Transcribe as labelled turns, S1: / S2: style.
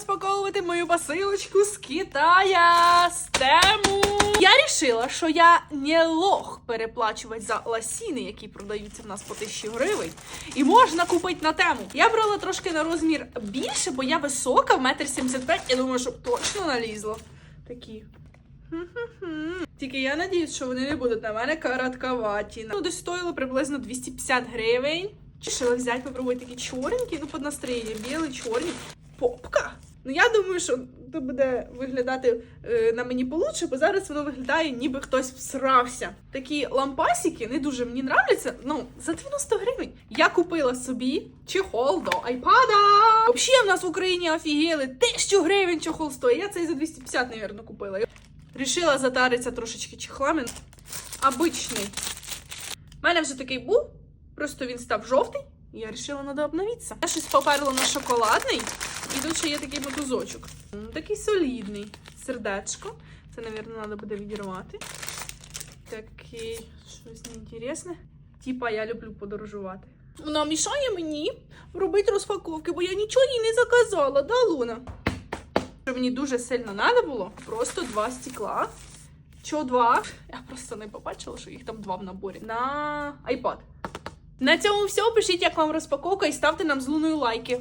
S1: розпаковувати мою посилочку з Китая з тему. Я рішила, що я не лох переплачувати за ласіни, які продаються в нас по 1000 гривень, і можна купити на тему. Я брала трошки на розмір більше, бо я висока, в метр 75, я думаю, щоб точно налізло. Такі. Тільки я надіюсь, що вони не будуть на мене коротковаті. Ну, десь стоїло приблизно 250 гривень. Рішила взяти, попробувати такі чорненькі, ну під настроєння, білі, чорні. Попка. Ну я думаю, що це буде виглядати е, на мені получше, бо зараз воно виглядає, ніби хтось всрався. Такі лампасики не дуже мені нравляться. Ну, за 90 гривень я купила собі чехол до айпада. Взагалі в нас в Україні офігели 1000 гривень чехол стоїть. Я цей за 250, мабуть, купила. Рішила затаритися трошечки чехлами. Обичний. У мене вже такий був, просто він став жовтий, і я вирішила, треба обновитися. Я щось поперла на шоколадний, і тут ще є такий мотузочок. Такий солідний. Сердечко. Це, мабуть, треба буде відірвати. Такий щось неінтересне. Типа я люблю подорожувати. Вона мішає мені робити розпаковки, бо я нічого їй не заказала, да, Луна? Що мені дуже сильно треба було, просто два стекла. Чого два? Я просто не побачила, що їх там два в наборі. На iPad. На цьому все. Пишіть, як вам розпаковка, і ставте нам з луною лайки.